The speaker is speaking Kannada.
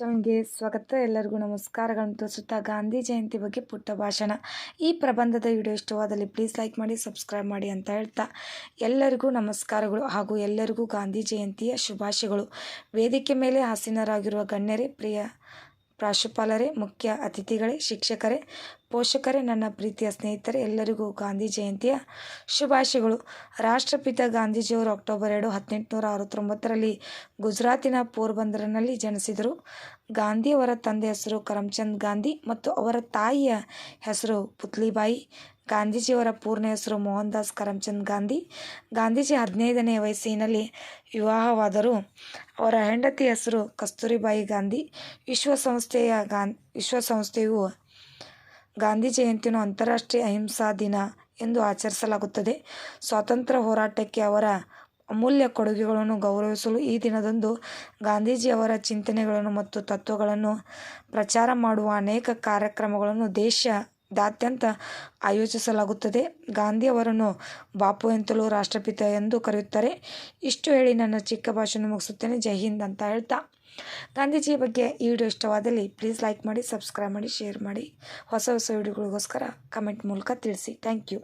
ಚಾನಲ್ಗೆ ಸ್ವಾಗತ. ಎಲ್ಲರಿಗೂ ನಮಸ್ಕಾರಗಳನ್ನು ತೋರಿಸುತ್ತಾ ಗಾಂಧಿ ಜಯಂತಿ ಬಗ್ಗೆ ಪುಟ್ಟ ಭಾಷಣ. ಈ ಪ್ರಬಂಧದ ವಿಡಿಯೋ ಇಷ್ಟವಾದಲ್ಲಿ ಪ್ಲೀಸ್ ಲೈಕ್ ಮಾಡಿ ಸಬ್ಸ್ಕ್ರೈಬ್ ಮಾಡಿ ಅಂತ ಹೇಳ್ತಾ ಎಲ್ಲರಿಗೂ ನಮಸ್ಕಾರಗಳು ಹಾಗೂ ಎಲ್ಲರಿಗೂ ಗಾಂಧಿ ಜಯಂತಿಯ ಶುಭಾಶಯಗಳು. ವೇದಿಕೆ ಮೇಲೆ ಆಸೀನರಾಗಿರುವ ಗಣ್ಯರೇ, ಪ್ರಿಯ ಪ್ರಾಂಶುಪಾಲರೇ, ಮುಖ್ಯ ಅತಿಥಿಗಳೇ, ಶಿಕ್ಷಕರೇ, ಪೋಷಕರೇ, ನನ್ನ ಪ್ರೀತಿಯ ಸ್ನೇಹಿತರೆ, ಎಲ್ಲರಿಗೂ ಗಾಂಧಿ ಜಯಂತಿಯ ಶುಭಾಶಯಗಳು. ರಾಷ್ಟ್ರಪಿತ ಗಾಂಧೀಜಿಯವರು ಅಕ್ಟೋಬರ್ ಎರಡು, ಹದಿನೆಂಟುನೂರ ಅರವತ್ತೊಂಬತ್ತರಲ್ಲಿ ಗುಜರಾತಿನ ಪೋರ್ಬಂದರ್ನಲ್ಲಿ ಜನಿಸಿದರು. ಗಾಂಧಿಯವರ ತಂದೆ ಹೆಸರು ಕರಮ್ಚಂದ್ ಗಾಂಧಿ ಮತ್ತು ಅವರ ತಾಯಿಯ ಹೆಸರು ಪುತ್ಲಿಬಾಯಿ. ಗಾಂಧೀಜಿಯವರ ಪೂರ್ಣ ಹೆಸರು ಮೋಹನ್ ದಾಸ್ ಕರಮ್ಚಂದ್ ಗಾಂಧಿ. ಗಾಂಧೀಜಿ ಹದಿನೈದನೇ ವಯಸ್ಸಿನಲ್ಲಿ ವಿವಾಹವಾದರು ಅವರ ಹೆಂಡತಿ ಹೆಸರು ಕಸ್ತೂರಿಬಾಯಿ ಗಾಂಧಿ. ವಿಶ್ವಸಂಸ್ಥೆಯ ಗಾನ್, ವಿಶ್ವಸಂಸ್ಥೆಯು ಗಾಂಧಿ ಜಯಂತಿಯನ್ನು ಅಂತಾರಾಷ್ಟ್ರೀಯ ಅಹಿಂಸಾ ದಿನ ಎಂದು ಆಚರಿಸಲಾಗುತ್ತದೆ. ಸ್ವಾತಂತ್ರ್ಯ ಹೋರಾಟಕ್ಕೆ ಅವರ ಅಮೂಲ್ಯ ಕೊಡುಗೆಗಳನ್ನು ಗೌರವಿಸಲು ಈ ದಿನದಂದು ಗಾಂಧೀಜಿಯವರ ಚಿಂತನೆಗಳನ್ನು ಮತ್ತು ತತ್ವಗಳನ್ನು ಪ್ರಚಾರ ಮಾಡುವ ಅನೇಕ ಕಾರ್ಯಕ್ರಮಗಳನ್ನು ದೇಶದಾದ್ಯಂತ ಆಯೋಜಿಸಲಾಗುತ್ತದೆ. ಗಾಂಧಿಯವರನ್ನು ಬಾಪು ಎಂತಲೂ ರಾಷ್ಟ್ರಪಿತ ಎಂದು ಕರೆಯುತ್ತಾರೆ. ಇಷ್ಟು ಹೇಳಿ ನನ್ನ ಚಿಕ್ಕ ಭಾಷೆಯನ್ನು ಮುಗಿಸುತ್ತೇನೆ. ಜೈ ಹಿಂದ್ ಅಂತ ಹೇಳ್ತಾ. ಗಾಂಧೀಜಿಯ ಬಗ್ಗೆ ಈ ವಿಡಿಯೋ ಇಷ್ಟವಾದಲ್ಲಿ ಪ್ಲೀಸ್ ಲೈಕ್ ಮಾಡಿ, ಸಬ್ಸ್ಕ್ರೈಬ್ ಮಾಡಿ, ಶೇರ್ ಮಾಡಿ. ಹೊಸ ಹೊಸ ವಿಡಿಯೋಗಳಿಗೋಸ್ಕರ ಕಮೆಂಟ್ ಮೂಲಕ ತಿಳಿಸಿ. Thank you.